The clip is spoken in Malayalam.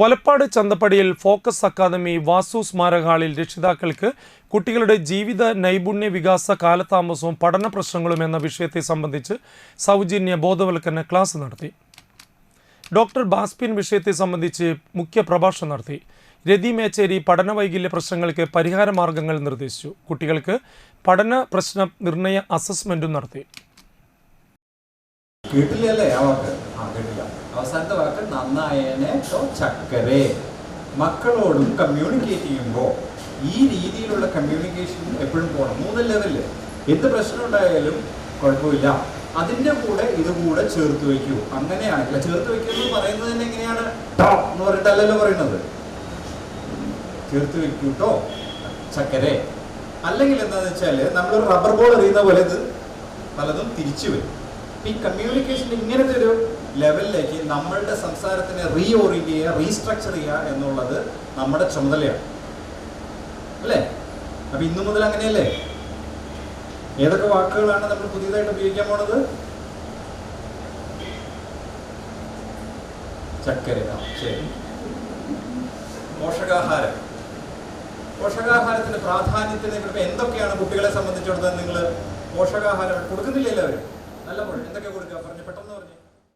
വലപ്പാട് ചന്തപ്പടിയിൽ ഫോക്കസ് അക്കാദമി വാസു സ്മാരക ഹാളിൽ രക്ഷിതാക്കൾക്ക് കുട്ടികളുടെ ജീവിത നൈപുണ്യ വികാസ കാലതാമസവും പഠന പ്രശ്നങ്ങളും എന്ന വിഷയത്തെ സംബന്ധിച്ച് സൗജന്യ ബോധവൽക്കരണ ക്ലാസ് നടത്തി. ഡോക്ടർ ബാസ്പിൻ വിഷയത്തെ സംബന്ധിച്ച് മുഖ്യ പ്രഭാഷണം നടത്തി. രതി മേച്ചേരി പഠന വൈകല്യ പ്രശ്നങ്ങൾക്ക് പരിഹാര മാർഗങ്ങൾ നിർദ്ദേശിച്ചു. കുട്ടികൾക്ക് പഠന പ്രശ്ന നിർണയ അസസ്മെന്റും നടത്തി. വീട്ടിലല്ലേ വാക്ക് ആ കേട്ടില്ല. അവസാനത്തെ വാക്ക് നന്നായേനെ ചക്കരേ. മക്കളോടും കമ്മ്യൂണിക്കേറ്റ് ചെയ്യുമ്പോൾ ഈ രീതിയിലുള്ള കമ്മ്യൂണിക്കേഷൻ എപ്പോഴും പോകണം മൂന്ന് ലെവലിൽ എന്ത് പ്രശ്നം ഉണ്ടായാലും കുഴപ്പമില്ല. അതിന്റെ കൂടെ ഇതുകൂടെ ചേർത്ത് വയ്ക്കൂ. അങ്ങനെയാണെങ്കിൽ ചേർത്ത് വയ്ക്കുക എന്ന് പറയുന്നത് തന്നെ എങ്ങനെയാണ്? എന്ന് പറഞ്ഞിട്ടല്ലല്ലോ പറയുന്നത്. ചേർത്ത് വയ്ക്കൂ കേട്ടോ ചക്കരെ. അല്ലെങ്കിൽ എന്താണെന്ന് വെച്ചാൽ നമ്മൾ റബ്ബർ ബോൾ എറിയുന്ന പോലെ ഇത് പലതും തിരിച്ചു വരും. ഈ കമ്മ്യൂണിക്കേഷൻ ഇങ്ങനത്തെ ഒരു ലെവലിലേക്ക് നമ്മളുടെ സംസാരത്തിനെ റീ ഓറിയന്റ് ചെയ്യുക റീസ്ട്രക്ചർ ചെയ്യുക എന്നുള്ളത് നമ്മുടെ ചുമതലയാണ്. അല്ലേ? അപ്പം ഇന്നു മുതൽ അങ്ങനെയല്ലേ? ഏതൊക്കെ വാക്കുകളാണ് നമ്മൾ പുതിയതായിട്ട് ഉപയോഗിക്കാൻ പോണത്? ചക്കര. ശരി. പോഷകാഹാരം. പോഷകാഹാരത്തിന്റെ പ്രാധാന്യത്തിന് എന്തൊക്കെയാണ് കുട്ടികളെ സംബന്ധിച്ചിടത്തോളം നിങ്ങൾ പോഷകാഹാരം കൊടുക്കുന്നില്ലല്ലോ എല്ലാവരും? നല്ല പോലെ എന്തൊക്കെ കൊടുക്കുക പറഞ്ഞു പെട്ടെന്ന് പറഞ്ഞു.